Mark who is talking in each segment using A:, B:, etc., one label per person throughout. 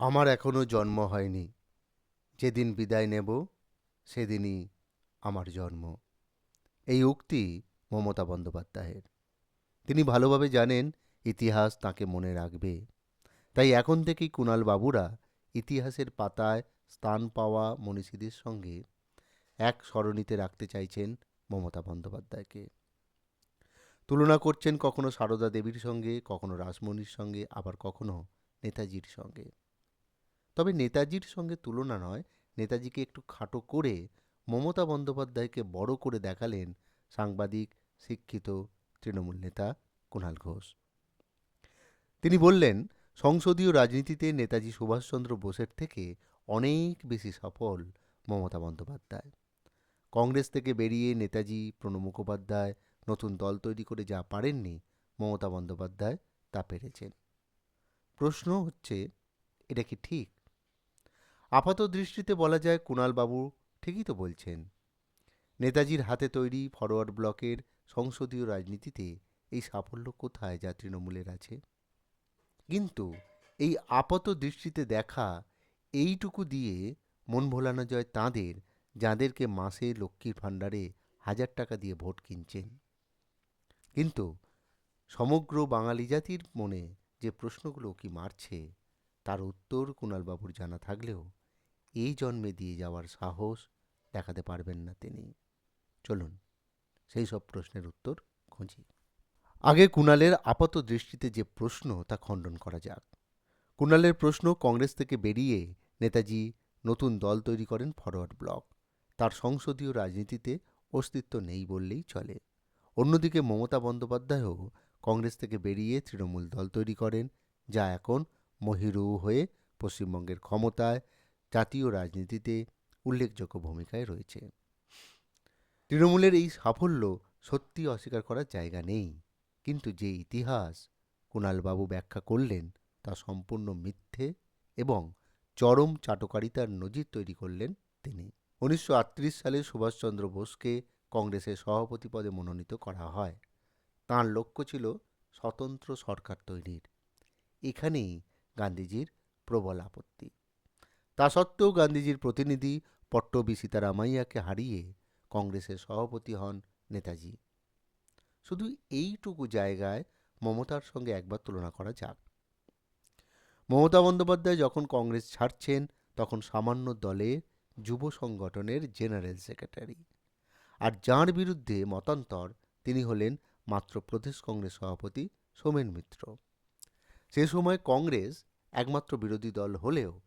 A: আমার এখনও জন্ম হয়নি। যেদিন বিদায় নেব, সেদিনই আমার জন্ম। এই উক্তি মমতা বন্দ্যোপাধ্যায়ের। তিনি ভালোভাবে জানেন ইতিহাস তাকে মনে রাখবে। তাই এখন থেকেই কুণাল বাবুরা ইতিহাসের পাতায় স্থান পাওয়া মনীষীদের সঙ্গে এক সরণিতে রাখতে চাইছেন মমতা বন্দ্যোপাধ্যায়কে। তুলনা করছেন কখনো সারদা দেবীর সঙ্গে, কখনো রাসমণির সঙ্গে, আবার কখনো নেতাজির সঙ্গে। তবে নেতাজির সঙ্গে তুলনা নয়, নেতাজিকে একটু খাটো করে মমতা বন্দ্যোপাধ্যায়কে বড় করে দেখালেন সাংবাদিক, শিক্ষিত তৃণমূল নেতা কুণাল ঘোষ। তিনি বললেন, সংসদীয় রাজনীতিতে নেতাজি সুভাষচন্দ্র বোসের থেকে অনেক বেশি সফল মমতা বন্দ্যোপাধ্যায়। কংগ্রেস থেকে বেরিয়ে নেতাজি, প্রণব মুখোপাধ্যায় নতুন দল তৈরি করে যা পারেননি মমতা বন্দ্যোপাধ্যায় তা পেরেছেন। প্রশ্ন হচ্ছে, এটা কি ঠিক? আপাত দৃষ্টিতে বলা যায় কুণালবাবু ঠিকই তো বলছেন। নেতাজির হাতে তৈরি ফরওয়ার্ড ব্লকের সংসদীয় রাজনীতিতে এই সাফল্য কোথায় যা তৃণমূলের আছে? কিন্তু এই আপাত দৃষ্টিতে দেখা এইটুকু দিয়ে মন ভোলানো যায় তাঁদের, যাঁদেরকে মাসে লক্ষ্মীর ভাণ্ডারে হাজার টাকা দিয়ে ভোট কিনছেন। কিন্তু সমগ্র বাঙালি জাতির মনে যে প্রশ্নগুলো কি মারছে, তার উত্তর কুণালবাবুর জানা থাকলেও এই জন্মে দিয়ে যাওয়ার সাহস দেখাতে পারবেন না তিনি। চলুন, সেই সব প্রশ্নের উত্তর খুঁজি। আগে কুণালের আপাত দৃষ্টিতে যে প্রশ্ন, তা খণ্ডন করা যাক। কুণালের প্রশ্ন কংগ্রেস থেকে বেরিয়ে নেতাজি নতুন দল তৈরি করেন ফরওয়ার্ড ব্লক। তার সংসদীয় রাজনীতিতে অস্তিত্ব নেই বললেই চলে। অন্যদিকে মমতা বন্দ্যোপাধ্যায়ও কংগ্রেস থেকে বেরিয়ে তৃণমূল দল তৈরি করেন, যা এখন মহিরু হয়ে পশ্চিমবঙ্গের ক্ষমতায় জাতীয় রাজনীতিতে উল্লেখযোগ্য ভূমিকায় রয়েছে। তৃণমূলের এই সাফল্য সত্যি অস্বীকার করার জায়গা নেই, কিন্তু যে ইতিহাস কুণালবাবু ব্যাখ্যা করলেন তা সম্পূর্ণ মিথ্যে এবং চরম চাটকারিতার নজির তৈরি করলেন তিনি। উনিশশো আটত্রিশ সালে সুভাষচন্দ্র বোসকে কংগ্রেসের সভাপতি পদে মনোনীত করা হয়। তাঁর লক্ষ্য ছিল স্বতন্ত্র সরকার তৈরির। এখানেই গান্ধীজির প্রবল আপত্তি। তা সত্ত্বেও গান্ধীজির প্রতিনিধি পট্টবি সীতারামাইয়াকে হারিয়ে কংগ্রেসের সভাপতি হন নেতাজি। শুধু এইটুকু জায়গায় মমতার সঙ্গে একবার তুলনা করা যাক। মমতা বন্দ্যোপাধ্যায় যখন কংগ্রেস ছাড়ছেন, তখন সামান্য দলে যুব সংগঠনের জেনারেল সেক্রেটারি। আর যাঁর বিরুদ্ধে মতান্তর, তিনি হলেন মাত্র প্রদেশ কংগ্রেস সভাপতি সোমেন মিত্র। সে সময় কংগ্রেস একমাত্র বিরোধী দল হলেও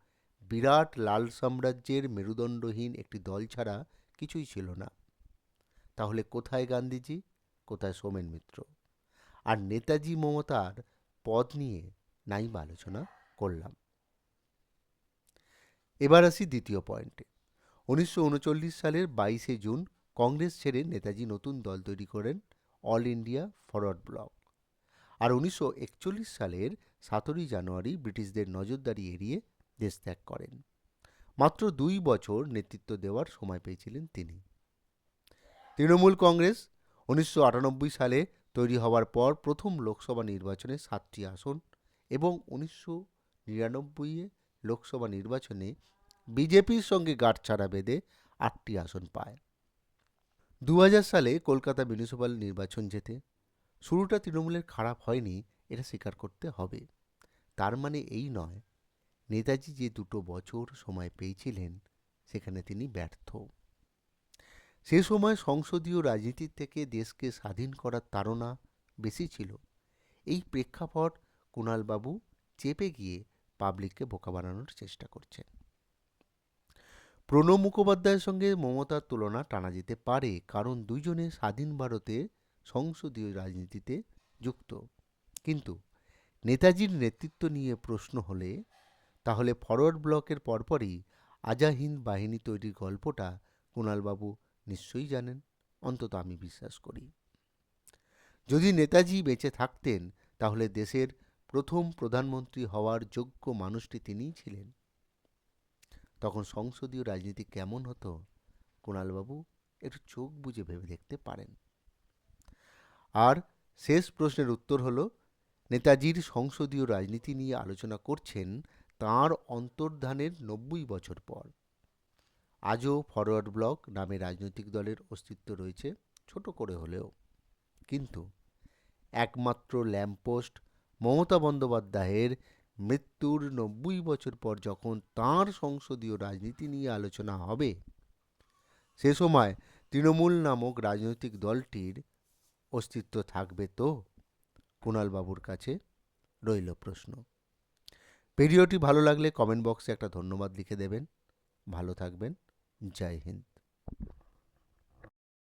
A: বিরাট লাল সাম্রাজ্যের মেরুদণ্ডহীন একটি দল ছাড়া কিছুই ছিল না। তাহলে কোথায় গান্ধীজি? কোথায় সোমেন মিত্র? আর নেতাজি মমতার পদ নিয়ে নাইবা আলোচনা করলাম। এবার আসি দ্বিতীয় পয়েন্টে। উনিশশো উনচল্লিশ সালের বাইশে জুন কংগ্রেস ছেড়ে নেতাজি নতুন দল তৈরি করেন অল ইন্ডিয়া ফরওয়ার্ড ব্লক। আর উনিশশো একচল্লিশ সালের সতেরোই জানুয়ারি ব্রিটিশদের নজরদারি এড়িয়ে দেশ ত্যাগ করেন। মাত্র দুই বছর নেতৃত্ব দেওয়ার সময় পেয়েছিলেন তিনি। তৃণমূল কংগ্রেস উনিশশো আটানব্বই সালে তৈরি হওয়ার পর প্রথম লোকসভা নির্বাচনে সাতটি আসন এবং উনিশশো নিরানব্বইয়ে লোকসভা নির্বাচনে বিজেপির সঙ্গে গাঁটছাড়া বেঁধে আটটি আসন পায়। দু হাজার সালে কলকাতা মিউনিসিপ্যাল নির্বাচন জেতে শুরুটা তৃণমূলের খারাপ হয়নি, এটা স্বীকার করতে হবে। তার মানে এই নয় নেতাজি যে দুটো বছর সময় পেয়েছিলেন, সেখানে তিনি ব্যর্থ। সে সময় সংসদীয় রাজনীতির থেকে দেশকে স্বাধীন করার তাড়না বেশি ছিল। এই প্রেক্ষাপট কুণালবাবু চেপে গিয়ে পাবলিককে বোকা বানানোর চেষ্টা করছেন। প্রণব মুখোপাধ্যায়ের সঙ্গে মমতার তুলনা টানা যেতে পারে, কারণ দুইজনে স্বাধীন ভারতে সংসদীয় রাজনীতিতে যুক্ত। কিন্তু নেতাজির নেতৃত্ব নিয়ে প্রশ্ন হলে তাহলে ফরওয়ার্ড ব্লকের পরপরই আজাহিন্দ বাহিনী তৈরির গল্পটা কুণালবাবু নিশ্চয়ই জানেন। অন্তত আমি বিশ্বাস করি। যদি নেতাজি বেঁচে থাকতেন, তাহলে দেশের প্রথম প্রধানমন্ত্রী হওয়ার যোগ্য মানুষটি তিনিই ছিলেন। তখন সংসদীয় রাজনীতি কেমন হতো, কুণালবাবু একটু চোখ বুজে ভেবে দেখতে পারেন। আর শেষ প্রশ্নের উত্তর হলো, নেতাজির সংসদীয় রাজনীতি নিয়ে আলোচনা করছেন তাঁর অন্তর্ধানের নব্বই বছর পর। আজও ফরওয়ার্ড ব্লক নামে রাজনৈতিক দলের অস্তিত্ব রয়েছে ছোট করে হলেও। কিন্তু একমাত্র ল্যাম্পপোস্ট মমতা বন্দ্যোপাধ্যায়ের মৃত্যুর নব্বই বছর পর যখন তাঁর সংসদীয় রাজনীতি নিয়ে আলোচনা হবে, সে সময় তৃণমূল নামক রাজনৈতিক দলটির অস্তিত্ব থাকবে তো? কুণালবাবুর কাছে রইল প্রশ্ন। ভিডিওটি ভালো লাগলে কমেন্ট বক্সে একটা ধন্যবাদ লিখে দেবেন। ভালো থাকবেন। জয় হিন্দ।